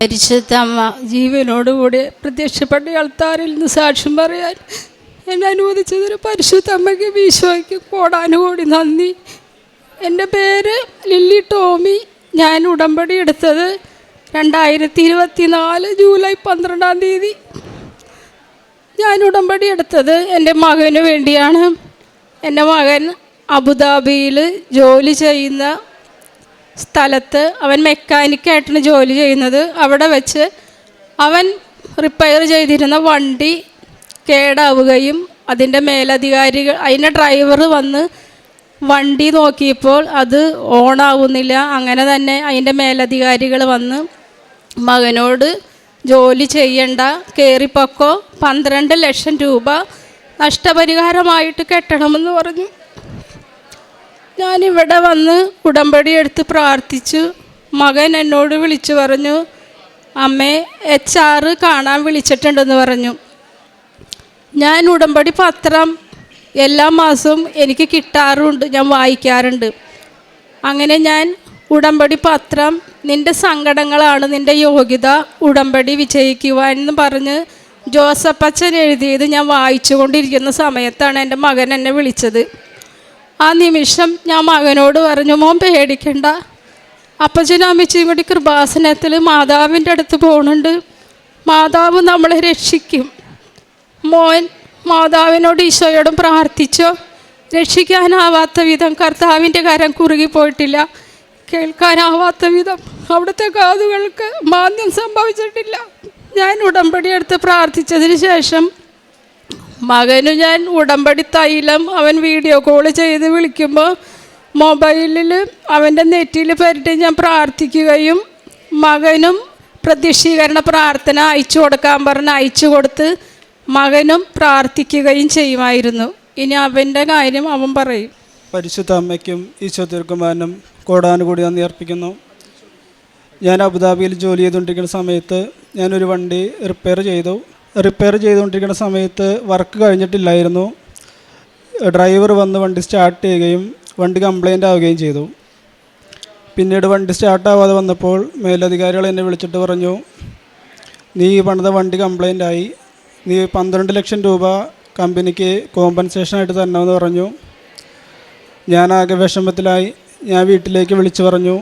പരിശുദ്ധ അമ്മ ജീവനോടുകൂടി പ്രത്യക്ഷപ്പെട്ട അൾത്താരിൽ നിന്ന് സാക്ഷ്യം പറയാൻ എന്നെ അനുവദിച്ചതിന് പരിശുദ്ധമ്മയ്ക്ക് ഈശോയ്ക്ക് കോടാനുകൂടി നന്ദി. എന്റെ പേര് ലില്ലി ടോമി. ഞാൻ ഉടമ്പടി എടുത്തത് രണ്ടായിരത്തി ഇരുപത്തി നാല് ജൂലൈ പന്ത്രണ്ടാം തീയതി. ഞാൻ ഉടമ്പടി എടുത്തത് എന്റെ മകന് വേണ്ടിയാണ്. എന്റെ മകൻ അബുദാബിയിൽ ജോലി ചെയ്യുന്ന സ്ഥലത്ത് അവൻ മെക്കാനിക്കായിട്ടാണ് ജോലി ചെയ്യുന്നത്. അവിടെ വെച്ച് അവൻ റിപ്പയർ ചെയ്തിരുന്ന വണ്ടി കേടാവുകയും അതിന്റെ മേലധികാരികൾ അതിന്റെ ഡ്രൈവർ വന്ന് വണ്ടി നോക്കിയപ്പോൾ അത് ഓണാവുന്നില്ല. അങ്ങനെ തന്നെ അതിന്റെ മേലധികാരികൾ വന്ന് മകനോട് ജോലി ചെയ്യണ്ട കയറിപ്പൊക്കോ പന്ത്രണ്ട് ലക്ഷം രൂപ നഷ്ടപരിഹാരമായിട്ട് കെട്ടണമെന്ന് പറഞ്ഞു. ഞാനിവിടെ വന്ന് ഉടമ്പടി എടുത്ത് പ്രാർത്ഥിച്ചു. മകൻ എന്നോട് വിളിച്ചു പറഞ്ഞു അമ്മേ എച്ച് ആറ് കാണാൻ വിളിച്ചിട്ടുണ്ടെന്ന് പറഞ്ഞു. ഞാൻ ഉടമ്പടി പത്രം എല്ലാ മാസവും എനിക്ക് കിട്ടാറുണ്ട് ഞാൻ വായിക്കാറുണ്ട്. അങ്ങനെ ഞാൻ ഉടമ്പടി പത്രം നിന്റെ സങ്കടങ്ങളാണ് നിന്റെ യോഗ്യത ഉടമ്പടി വിജയിക്കുക എന്ന് പറഞ്ഞ് ജോസഫ് അച്ഛൻ എഴുതിയത് ഞാൻ വായിച്ചു കൊണ്ടിരിക്കുന്ന സമയത്താണ് എന്റെ മകൻ എന്നെ വിളിച്ചത്. ആ നിമിഷം ഞാൻ മകനോട് പറഞ്ഞു മോൻ പേടിക്കണ്ട. അപ്പച്ചനും അമ്മച്ചിയും കൂടി കൃപാസനത്തിൽ മാതാവിന്റെ അടുത്ത് പോകുന്നുണ്ട് മാതാവ് നമ്മളെ രക്ഷിക്കും. മോൻ മാതാവിനോട് ഈശോയോടും പ്രാർത്ഥിച്ചോ? രക്ഷിക്കാനാവാത്ത വിധം കർത്താവിന്റെ കരം കുറുകി പോയിട്ടില്ല. കേൾക്കാനാവാത്ത വിധം അവിടുത്തെ കാതുകൾക്ക് മാന്യം സംഭവിച്ചിട്ടില്ല. ഞാൻ ഉടമ്പടി എടുത്ത് പ്രാർത്ഥിച്ചതിന് ശേഷം മകനു ഞാൻ ഉടമ്പടി തൈലം അവൻ വീഡിയോ കോൾ ചെയ്ത് വിളിക്കുമ്പോൾ മൊബൈലിൽ അവന്റെ നെറ്റിൽ പരട്ടി ഞാൻ പ്രാർത്ഥിക്കുകയും മകനും പ്രത്യക്ഷീകരണ പ്രാർത്ഥന അയച്ചു കൊടുക്കാൻ പറഞ്ഞ് അയച്ചു കൊടുത്ത് മകനും പ്രാർത്ഥിക്കുകയും ചെയ്യുമായിരുന്നു. ഇനി അവന്റെ കാര്യം അവൻ പറയും. പരിശുദ്ധ അമ്മയ്ക്കും ഈശോ തീർക്കുമാനും കോടാനുകൂടി നന്ദി അർപ്പിക്കുന്നു. ഞാൻ അബുദാബിയിൽ ജോലി ചെയ്തുകൊണ്ടിരിക്കുന്ന സമയത്ത് ഞാനൊരു വണ്ടി റിപ്പയർ ചെയ്തു. റിപ്പയർ ചെയ്തുകൊണ്ടിരിക്കുന്ന സമയത്ത് വർക്ക് കഴിഞ്ഞിട്ടില്ലായിരുന്നു. ഡ്രൈവർ വന്ന് വണ്ടി സ്റ്റാർട്ട് ചെയ്യുകയും വണ്ടി കംപ്ലൈന്റ് ആവുകയും ചെയ്തു. പിന്നീട് വണ്ടി സ്റ്റാർട്ടാവാതെ വന്നപ്പോൾ മേലധികാരികൾ എന്നെ വിളിച്ചിട്ട് പറഞ്ഞു നീ പണിത വണ്ടി കംപ്ലൈന്റ് ആയി. നീ പന്ത്രണ്ട് ലക്ഷം രൂപ കമ്പനിക്ക് കോമ്പൻസേഷനായിട്ട് തരണമെന്ന് പറഞ്ഞു. ഞാൻ ആകെ വിഷമത്തിലായി. ഞാൻ വീട്ടിലേക്ക് വിളിച്ചു പറഞ്ഞു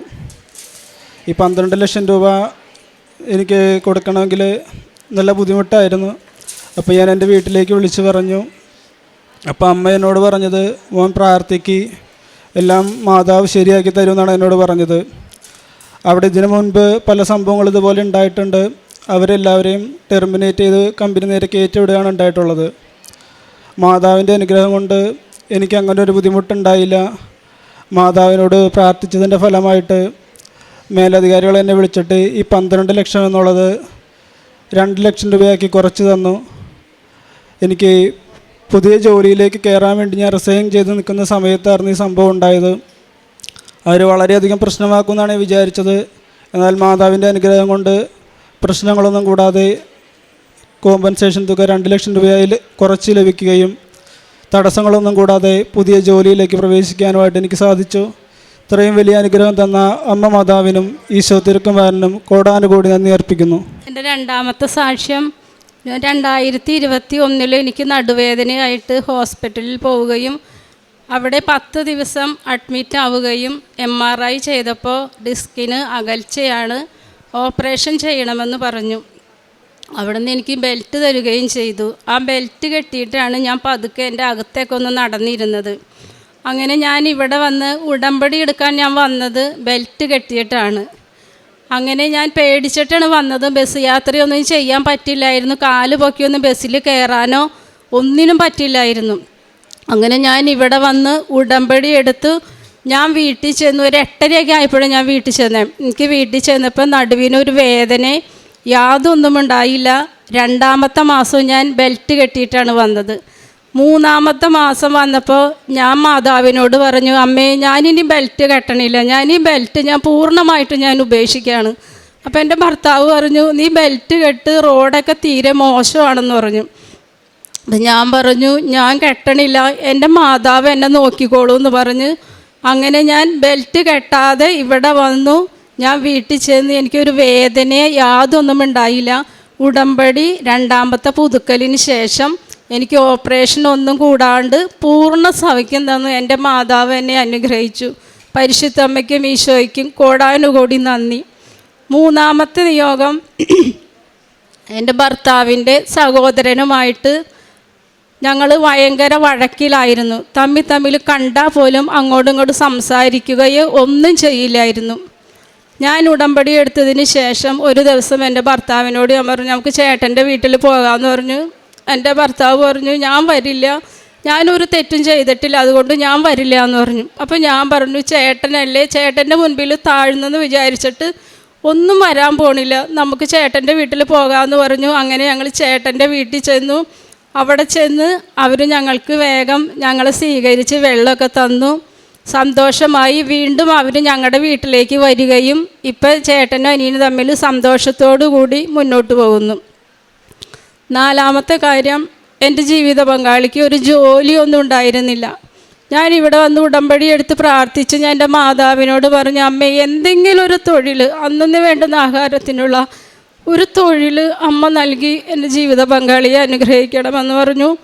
ഈ പന്ത്രണ്ട് ലക്ഷം രൂപ എനിക്ക് കൊടുക്കണമെങ്കിൽ നല്ല ബുദ്ധിമുട്ടായിരുന്നു. അപ്പോൾ ഞാൻ എന്റെ വീട്ടിലേക്ക് വിളിച്ചു പറഞ്ഞു. അപ്പോൾ അമ്മ എന്നോട് പറഞ്ഞത് മോൻ പ്രാർത്ഥിക്ക്. എല്ലാം മാതാവ് ശരിയാക്കി തരുമെന്നാണ് എന്നോട് പറഞ്ഞത്. അവിടെ ഇതിനു മുൻപ് പല സംഭവങ്ങൾ ഇതുപോലെ ഉണ്ടായിട്ടുണ്ട്. അവരെല്ലാവരെയും ടെർമിനേറ്റ് ചെയ്ത് കമ്പനി നേരെ കയറ്റിവിടുകയാണ് ഉണ്ടായിട്ടുള്ളത്. മാതാവിന്റെ അനുഗ്രഹം കൊണ്ട് എനിക്ക് അങ്ങനെ ഒരു ബുദ്ധിമുട്ടുണ്ടായില്ല. മാതാവിനോട് പ്രാർത്ഥിച്ചതിന്റെ ഫലമായിട്ട് മേലധികാരികൾ എന്നെ വിളിച്ചിട്ട് ഈ പന്ത്രണ്ട് ലക്ഷം എന്നുള്ളത് രണ്ട് ലക്ഷം രൂപയാക്കി കുറച്ച് തന്നു. എനിക്ക് പുതിയ ജോലിയിലേക്ക് കയറാൻ വേണ്ടി ഞാൻ റിസൈൻ ചെയ്ത് നിൽക്കുന്ന സമയത്തായിരുന്നു ഈ സംഭവം ഉണ്ടായത്. അവർ വളരെയധികം പ്രശ്നമാക്കുമെന്നാണ് വിചാരിച്ചത്. എന്നാൽ മാതാവിന്റെ അനുഗ്രഹം കൊണ്ട് പ്രശ്നങ്ങളൊന്നും കൂടാതെ കോമ്പൻസേഷൻ തുക രണ്ട് ലക്ഷം രൂപയിൽ കുറച്ച് ലഭിക്കുകയും തടസ്സങ്ങളൊന്നും കൂടാതെ പുതിയ ജോലിയിലേക്ക് പ്രവേശിക്കാനുമായിട്ട് എനിക്ക് സാധിച്ചു. ഇത്രയും വലിയ അനുഗ്രഹം തന്ന അമ്മ മാതാവിനും ഈശോ തിരുക്കുമാരനും കോടാനുകൂടി നന്ദി അർപ്പിക്കുന്നു. എന്റെ രണ്ടാമത്തെ സാക്ഷ്യം ഞാൻ രണ്ടായിരത്തി ഇരുപത്തി ഒന്നിൽ എനിക്ക് നടുവേദനയായിട്ട് ഹോസ്പിറ്റലിൽ പോവുകയും അവിടെ പത്ത് ദിവസം അഡ്മിറ്റ് ആവുകയും എം ആർ ഐ ചെയ്തപ്പോൾ ഡിസ്കിന് അകൽച്ചയാണ് ഓപ്പറേഷൻ ചെയ്യണമെന്ന് പറഞ്ഞു. അവിടെ നിന്ന് എനിക്ക് ബെൽറ്റ് തരികയും ചെയ്തു. ആ ബെൽറ്റ് കെട്ടിയിട്ടാണ് ഞാൻ പതുക്കെ എന്റെ അകത്തേക്കൊന്ന് നടന്നിരുന്നത്. അങ്ങനെ ഞാൻ ഇവിടെ വന്ന് ഉടമ്പടി എടുക്കാൻ ഞാൻ വന്നത് ബെൽറ്റ് കെട്ടിയിട്ടാണ്. അങ്ങനെ ഞാൻ പേടിച്ചിട്ടാണ് വന്നത്. ബസ് യാത്രയൊന്നും ചെയ്യാൻ പറ്റില്ലായിരുന്നു. കാൽ പൊക്കിയൊന്നും ബസ്സിൽ കയറാനോ ഒന്നിനും പറ്റില്ലായിരുന്നു. അങ്ങനെ ഞാൻ ഇവിടെ വന്ന് ഉടമ്പടി എടുത്ത് ഞാൻ വീട്ടിൽ ചെന്നു ഒരു എട്ടരയൊക്കെ ആയപ്പോഴും ഞാൻ വീട്ടിൽ ചെന്നേ. എനിക്ക് വീട്ടിൽ ചെന്നപ്പോൾ നടുവിനൊരു വേദന യാതൊന്നും ഉണ്ടായില്ല. രണ്ടാമത്തെ മാസം ഞാൻ ബെൽറ്റ് കെട്ടിയിട്ടാണ് വന്നത്. മൂന്നാമത്തെ മാസം വന്നപ്പോൾ ഞാൻ മാതാവിനോട് പറഞ്ഞു അമ്മേ ഞാനിനി ബെൽറ്റ് കെട്ടണില്ല. ഞാൻ ഈ ബെൽറ്റ് ഞാൻ പൂർണമായിട്ട് ഞാൻ ഉപേക്ഷിക്കുകയാണ്. അപ്പോൾ എന്റെ ഭർത്താവ് പറഞ്ഞു നീ ബെൽറ്റ് കെട്ട് റോഡൊക്കെ തീരെ മോശമാണെന്ന് പറഞ്ഞു. അപ്പം ഞാൻ പറഞ്ഞു ഞാൻ കെട്ടണില്ല. എന്റെ മാതാവ് എന്നെ നോക്കിക്കോളൂ എന്ന് പറഞ്ഞ് അങ്ങനെ ഞാൻ ബെൽറ്റ് കെട്ടാതെ ഇവിടെ വന്നു. ഞാൻ വീട്ടിൽ ചെന്ന് എനിക്കൊരു വേദനയെ യാതൊന്നും ഉണ്ടായില്ല. ഉടമ്പടി രണ്ടാമത്തെ പുതുക്കലിന് ശേഷം എനിക്ക് ഓപ്പറേഷനൊന്നും കൂടാണ്ട് പൂർണ സൗഖ്യം തന്നു. എന്റെ മാതാവ് എന്നെ അനുഗ്രഹിച്ചു. പരിശുദ്ധ അമ്മയ്ക്കും ഈശോയ്ക്കും കോടാനുകൂടി നന്ദി. മൂന്നാമത്തെ നിയോഗം എന്റെ ഭർത്താവിന്റെ സഹോദരനുമായിട്ട് ഞങ്ങൾ ഭയങ്കര വഴക്കിലായിരുന്നു. തമ്മിൽ തമ്മിൽ കണ്ടാൽ പോലും അങ്ങോട്ടും ഇങ്ങോട്ടും സംസാരിക്കുകയോ ഒന്നും ചെയ്യില്ലായിരുന്നു. ഞാൻ ഉടമ്പടി എടുത്തതിന് ശേഷം ഒരു ദിവസം എന്റെ ഭർത്താവിനോട് ഞാൻ പറഞ്ഞു നമുക്ക് ചേട്ടന്റെ വീട്ടിൽ പോകാമെന്ന് പറഞ്ഞു. എന്റെ ഭർത്താവ് പറഞ്ഞു ഞാൻ വരില്ല. ഞാനൊരു തെറ്റും ചെയ്തിട്ടില്ല. അതുകൊണ്ട് ഞാൻ വരില്ല എന്ന് പറഞ്ഞു. അപ്പോൾ ഞാൻ പറഞ്ഞു ചേട്ടനല്ലേ? ചേട്ടന്റെ മുൻപിൽ താഴ്ന്നെന്ന് വിചാരിച്ചിട്ട് ഒന്നും വരാൻ പോണില്ല. നമുക്ക് ചേട്ടന്റെ വീട്ടിൽ പോകാമെന്ന് പറഞ്ഞു. അങ്ങനെ ഞങ്ങൾ ചേട്ടന്റെ വീട്ടിൽ ചെന്നു. അവിടെ ചെന്ന് അവർ ഞങ്ങൾക്ക് വേഗം ഞങ്ങളെ സ്വീകരിച്ച് വെള്ളമൊക്കെ തന്നു. സന്തോഷമായി വീണ്ടും അവർ ഞങ്ങളുടെ വീട്ടിലേക്ക് വരികയും ഇപ്പം ചേട്ടനും അനിയനും തമ്മിൽ സന്തോഷത്തോടു കൂടി മുന്നോട്ട് പോകുന്നു. നാലാമത്തെ കാര്യം എന്റെ ജീവിത പങ്കാളിക്ക് ഒരു ജോലിയൊന്നും ഉണ്ടായിരുന്നില്ല. ഞാൻ ഇവിടെ വന്ന് ഉടമ്പടി എടുത്ത് പ്രാർത്ഥിച്ച് ഞാൻ എന്റെ മാതാവിനോട് പറഞ്ഞു അമ്മേ എന്തെങ്കിലും ഒരു തൊഴിൽ അന്നു വേണ്ടുന്ന ആഹാരത്തിനുള്ള ഒരു തൊഴിൽ അമ്മ നൽകി എന്റെ ജീവിത പങ്കാളിയെ അനുഗ്രഹിക്കണമെന്ന് പറഞ്ഞു.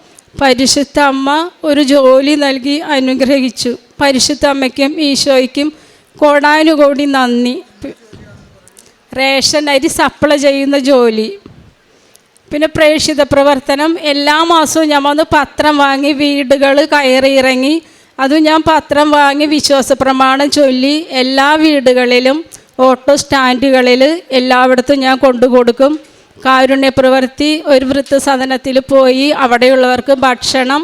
പരിശുദ്ധ അമ്മ ഒരു ജോലി നൽകി അനുഗ്രഹിച്ചു. പരിശുദ്ധ അമ്മയ്ക്കും ഈശോയ്ക്കും കോടാനുകോടി നന്ദി. റേഷൻ അരി സപ്ലൈ ചെയ്യുന്ന ജോലി. പിന്നെ പ്രേക്ഷിത പ്രവർത്തനം എല്ലാ മാസവും ഞാൻ വന്ന് പത്രം വാങ്ങി വീടുകൾ കയറി ഇറങ്ങി. അതും ഞാൻ പത്രം വാങ്ങി വിശ്വാസ പ്രമാണം ചൊല്ലി എല്ലാ വീടുകളിലും ഓട്ടോ സ്റ്റാൻഡുകളിൽ എല്ലായിടത്തും ഞാൻ കൊണ്ടു കൊടുക്കും. കാരുണ്യ പ്രവൃത്തി ഒരു വൃത്തസദനത്തിൽ പോയി അവിടെയുള്ളവർക്ക് ഭക്ഷണം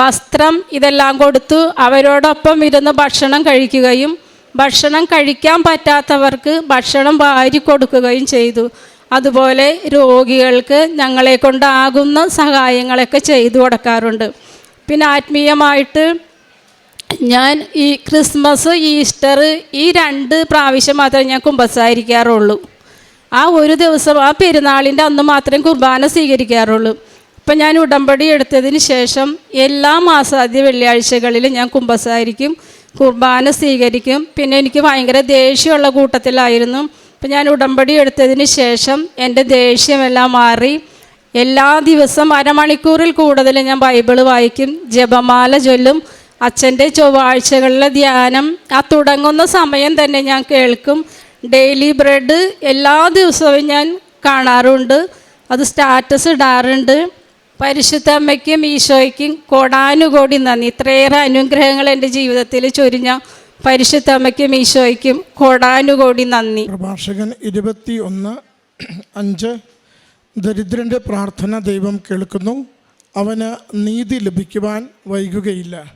വസ്ത്രം ഇതെല്ലാം കൊടുത്തു. അവരോടൊപ്പം ഇരുന്ന് ഭക്ഷണം കഴിക്കുകയും ഭക്ഷണം കഴിക്കാൻ പറ്റാത്തവർക്ക് ഭക്ഷണം വാരി കൊടുക്കുകയും ചെയ്തു. അതുപോലെ രോഗികൾക്ക് ഞങ്ങളെ കൊണ്ടാകുന്ന സഹായങ്ങളൊക്കെ ചെയ്തു കൊടുക്കാറുണ്ട്. പിന്നെ ആത്മീയമായിട്ട് ഞാൻ ഈ ക്രിസ്മസ് ഈസ്റ്റർ ഈ രണ്ട് പ്രാവശ്യം മാത്രമേ ഞാൻ കുമ്പസാരിക്കാറുള്ളൂ. ആ ഒരു ദിവസം ആ പെരുന്നാളിന്റെ അന്ന് മാത്രമേ കുർബാന സ്വീകരിക്കാറുള്ളൂ. ഇപ്പം ഞാൻ ഉടമ്പടി എടുത്തതിന് ശേഷം എല്ലാ മാസാദ്യ വെള്ളിയാഴ്ചകളിൽ ഞാൻ കുമ്പസാരിക്കും കുർബാന സ്വീകരിക്കും. പിന്നെ എനിക്ക് ഭയങ്കര ദേഷ്യമുള്ള കൂട്ടത്തിലായിരുന്നു. അപ്പം ഞാൻ ഉടമ്പടി എടുത്തതിന് ശേഷം എന്റെ ദേഷ്യമെല്ലാം മാറി. എല്ലാ ദിവസം അരമണിക്കൂറിൽ കൂടുതൽ ഞാൻ ബൈബിൾ വായിക്കും ജപമാല ചൊല്ലും അച്ഛന്റെ ചൊവ്വാഴ്ചകളിലെ ധ്യാനം. ആ തുടങ്ങുന്ന സമയം തന്നെ ഞാൻ കേൾക്കും. ഡെയിലി ബ്രെഡ് എല്ലാ ദിവസവും ഞാൻ കാണാറുണ്ട്. അത് സ്റ്റാറ്റസ് ഇടാറുണ്ട്. പരിശുദ്ധ അമ്മയ്ക്കും ഈശോയ്ക്കും കോടാനുകോടി നന്ദി. ഇത്രയേറെ അനുഗ്രഹങ്ങൾ എന്റെ ജീവിതത്തിൽ ചൊരിഞ്ഞ പരിശുദ്ധ അമ്മയ്ക്കും ഈശോയ്ക്കും കോടാനുകോടി നന്ദി. പ്രഭാഷകൻ ഇരുപത്തി ഒന്ന് അഞ്ച് ദരിദ്രന്റെ പ്രാർത്ഥന ദൈവം കേൾക്കുന്നു. അവന് നീതി ലഭിക്കുവാൻ വൈകുകയില്ല.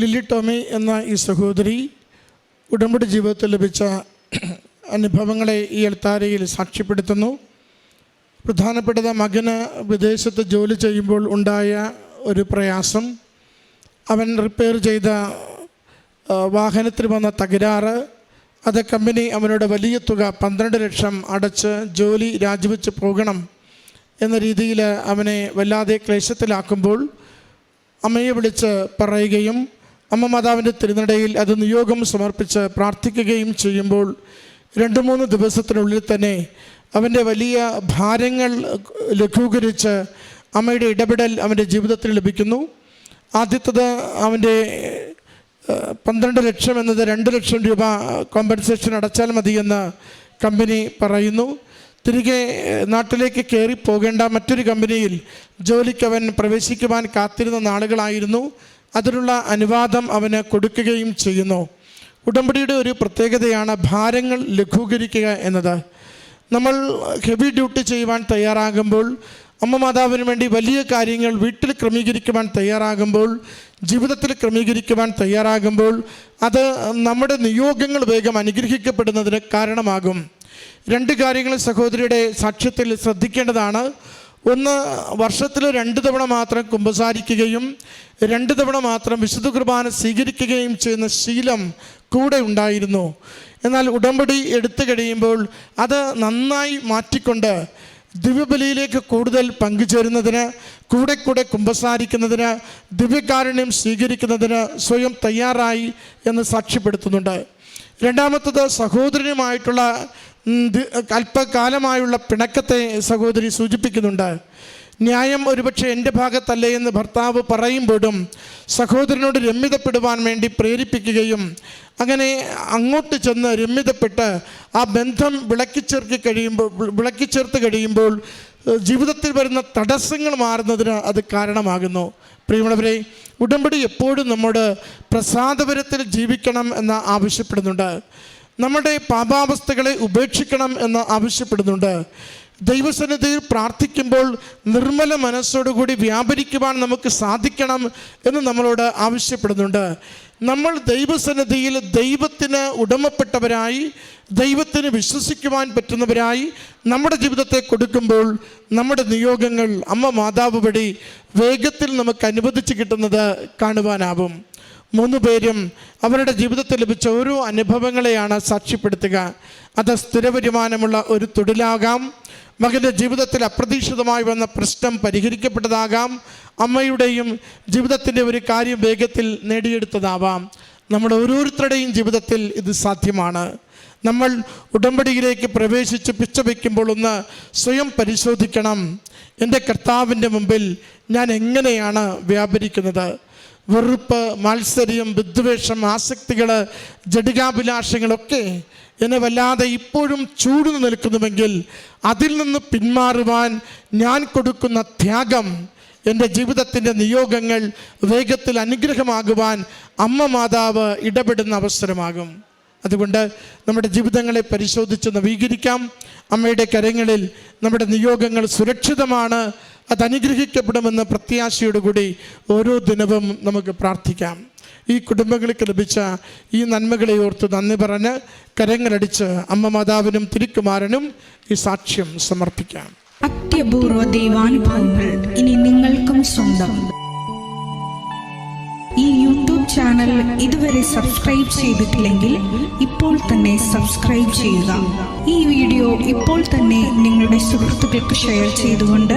ലില്ലി ടോമി എന്ന ഈ സഹോദരി ഉടമ്പടി ജീവിതത്തിൽ ലഭിച്ച അനുഭവങ്ങളെ ഈ എൽത്താരയിൽ സാക്ഷ്യപ്പെടുത്തുന്നു. പ്രധാനപ്പെട്ടത് മകന് വിദേശത്ത് ജോലി ചെയ്യുമ്പോൾ ഉണ്ടായ ഒരു പ്രയാസം. അവൻ റിപ്പയർ ചെയ്ത വാഹനത്തിൽ വന്ന തകരാറ്. അത് കമ്പനി അവനോട് വലിയ തുക പന്ത്രണ്ട് ലക്ഷം അടച്ച് ജോലി രാജിവെച്ച് പോകണം എന്ന രീതിയിൽ അവനെ വല്ലാതെ ക്ലേശത്തിലാക്കുമ്പോൾ അമ്മയെ വിളിച്ച് പറയുകയും അമ്മ മാതാവിന്റെ തിരുനടയിൽ അത് നിയോഗം സമർപ്പിച്ച് പ്രാർത്ഥിക്കുകയും ചെയ്യുമ്പോൾ രണ്ട് മൂന്ന് ദിവസത്തിനുള്ളിൽ തന്നെ അവന്റെ വലിയ ഭാരങ്ങൾ ലഘൂകരിച്ച് അമ്മയുടെ ഇടപെടൽ അവന്റെ ജീവിതത്തിൽ ലഭിക്കുന്നു. ആദ്യത്തത് അവന്റെ പന്ത്രണ്ട് ലക്ഷം എന്നത് രണ്ട് ലക്ഷം രൂപ കോമ്പൻസേഷൻ അടച്ചാൽ മതിയെന്ന് കമ്പനി പറയുന്നു. തിരികെ നാട്ടിലേക്ക് കയറി പോകേണ്ട മറ്റൊരു കമ്പനിയിൽ ജോലിക്ക് അവൻ പ്രവേശിക്കുവാൻ കാത്തിരുന്ന നാളുകളായിരുന്നു. അതിനുള്ള അനുവാദം അവന് കൊടുക്കുകയും ചെയ്യുന്നു. ഉടമ്പടിയുടെ ഒരു പ്രത്യേകതയാണ് ഭാരങ്ങൾ ലഘൂകരിക്കുക എന്നത്. നമ്മൾ ഹെവി ഡ്യൂട്ടി ചെയ്യുവാൻ തയ്യാറാകുമ്പോൾ അമ്മ മാതാവിന് വേണ്ടി വലിയ കാര്യങ്ങൾ വീട്ടിൽ ക്രമീകരിക്കുവാൻ തയ്യാറാകുമ്പോൾ ജീവിതത്തിൽ ക്രമീകരിക്കുവാൻ തയ്യാറാകുമ്പോൾ അത് നമ്മുടെ നിയോഗങ്ങൾ വേഗം അനുഗ്രഹിക്കപ്പെടുന്നതിന് കാരണമാകും. രണ്ട് കാര്യങ്ങൾ സഹോദരിയുടെ സാക്ഷ്യത്തിൽ ശ്രദ്ധിക്കേണ്ടതാണ്. ഒന്ന് വർഷത്തിൽ രണ്ട് തവണ മാത്രം കുമ്പസാരിക്കുകയും രണ്ട് തവണ മാത്രം വിശുദ്ധ കുർബാന സ്വീകരിക്കുകയും ചെയ്യുന്ന ശീലം കൂടെ ഉണ്ടായിരുന്നു. എന്നാൽ ഉടമ്പടി എടുത്തു കഴിയുമ്പോൾ അത് നന്നായി മാറ്റിക്കൊണ്ട് ദിവ്യബലിയിലേക്ക് കൂടുതൽ പങ്കുചേരുന്നതിന് കൂടെ കൂടെ കുമ്പസാരിക്കുന്നതിന് ദിവ്യകാരുണ്യം സ്വീകരിക്കുന്നതിന് സ്വയം തയ്യാറായി എന്ന് സാക്ഷ്യപ്പെടുത്തുന്നുണ്ട്. രണ്ടാമത്തത് സഹോദരനുമായിട്ടുള്ള അല്പകാലമായുള്ള പിണക്കത്തെ സഹോദരി സൂചിപ്പിക്കുന്നുണ്ട്. ന്യായം ഒരുപക്ഷെ എന്റെ ഭാഗത്തല്ലേ എന്ന് ഭർത്താവ് പറയുമ്പോഴും സഹോദരനോട് രമ്യതപ്പെടുവാൻ വേണ്ടി പ്രേരിപ്പിക്കുകയും അങ്ങനെ അങ്ങോട്ട് ചെന്ന് രമ്യതപ്പെട്ട് ആ ബന്ധം വിളക്കിച്ചേർക്കി കഴിയുമ്പോൾ വിളക്കിച്ചേർത്ത് കഴിയുമ്പോൾ ജീവിതത്തിൽ വരുന്ന തടസ്സങ്ങൾ മാറുന്നതിന് അത് കാരണമാകുന്നു. പ്രിയമുള്ളവരെ ഉടമ്പടി എപ്പോഴും നമ്മോട് പ്രസാദപരത്തിൽ ജീവിക്കണം എന്ന് ആവശ്യപ്പെടുന്നുണ്ട്. നമ്മുടെ പാപാവസ്ഥകളെ ഉപേക്ഷിക്കണം എന്ന് ആവശ്യപ്പെടുന്നുണ്ട്. ദൈവസന്നിധിയിൽ പ്രാർത്ഥിക്കുമ്പോൾ നിർമ്മല മനസ്സോടുകൂടി വ്യാപരിക്കുവാൻ നമുക്ക് സാധിക്കണം എന്ന് നമ്മളോട് ആവശ്യപ്പെടുന്നുണ്ട്. നമ്മൾ ദൈവസന്നിധിയിൽ ദൈവത്തിന് ഉടമപ്പെട്ടവരായി ദൈവത്തിന് വിശ്വസിക്കുവാൻ പറ്റുന്നവരായി നമ്മുടെ ജീവിതത്തെ കൊടുക്കുമ്പോൾ നമ്മുടെ നിയോഗങ്ങൾ അമ്മ മാതാവ് വഴി വേഗത്തിൽ നമുക്ക് അനുവദിച്ച് കിട്ടുന്നത് കാണുവാനാവും. മൂന്ന് പേരും അവരുടെ ജീവിതത്തിൽ ലഭിച്ച ഓരോ അനുഭവങ്ങളെയാണ് സാക്ഷ്യപ്പെടുത്തുക. അത് സ്ഥിരവരുമാനമുള്ള ഒരു തൊഴിലാകാം മകന്റെ ജീവിതത്തിൽ അപ്രതീക്ഷിതമായി വന്ന പ്രശ്നം പരിഹരിക്കപ്പെട്ടതാകാം. അമ്മയുടെയും ജീവിതത്തിന്റെ ഒരു കാര്യം വേഗത്തിൽ നേടിയെടുത്തതാവാം. നമ്മുടെ ഓരോരുത്തരുടെയും ജീവിതത്തിൽ ഇത് സാധ്യമാണ്. നമ്മൾ ഉടമ്പടിയിലേക്ക് പ്രവേശിച്ച് പിച്ച വയ്ക്കുമ്പോൾ ഒന്ന് സ്വയം പരിശോധിക്കണം. എന്റെ കർത്താവിന്റെ മുമ്പിൽ ഞാൻ എങ്ങനെയാണ് വ്യാപരിക്കുന്നത്? വെറുപ്പ് മാത്സര്യം വിദ്വേഷം ആസക്തികൾ ജഡികാഭിലാഷങ്ങളൊക്കെ എന്നെ വല്ലാതെ ഇപ്പോഴും ചൂടുന്നു നിൽക്കുന്നുവെങ്കിൽ അതിൽ നിന്ന് പിന്മാറുവാൻ ഞാൻ കൊടുക്കുന്ന ത്യാഗം എന്റെ ജീവിതത്തിന്റെ നിയോഗങ്ങൾ വേഗത്തിൽ അനുഗ്രഹമാകുവാൻ അമ്മ മാതാവ് ഇടപെടുന്ന അവസരമാകും. അതുകൊണ്ട് നമ്മുടെ ജീവിതങ്ങളെ പരിശോധിച്ച് നവീകരിക്കാം അമ്മയുടെ കരങ്ങളിൽ നമ്മുടെ നിയോഗങ്ങൾ സുരക്ഷിതമാണ്. അത് അനുഗ്രഹിക്കപ്പെടുമെന്ന പ്രത്യാശയോടുകൂടി ഓരോ ദിനവും നമുക്ക് പ്രാർത്ഥിക്കാം. ഈ കുടുംബങ്ങൾക്ക് ലഭിച്ച ഈ നന്മകളെ ഓർത്ത് നന്ദി പറഞ്ഞ് കരങ്ങളടിച്ച് അമ്മ മാതാവിനും തിരുക്കുമാരനും ഈ സാക്ഷ്യം സമർപ്പിക്കാം. അത്യപൂർവ ദൈവാനുഭവങ്ങൾ ഇനി നിങ്ങൾക്കും സ്വന്തം. ഈ യൂട്യൂബ് ചാനൽ ഇതുവരെ സബ്സ്ക്രൈബ് ചെയ്തിട്ടില്ലെങ്കിൽ ഇപ്പോൾ തന്നെ സബ്സ്ക്രൈബ് ചെയ്യുക. ഈ വീഡിയോ ഇപ്പോൾ തന്നെ നിങ്ങളുടെ സുഹൃത്തുക്കൾക്ക് ഷെയർ ചെയ്തുകൊണ്ട്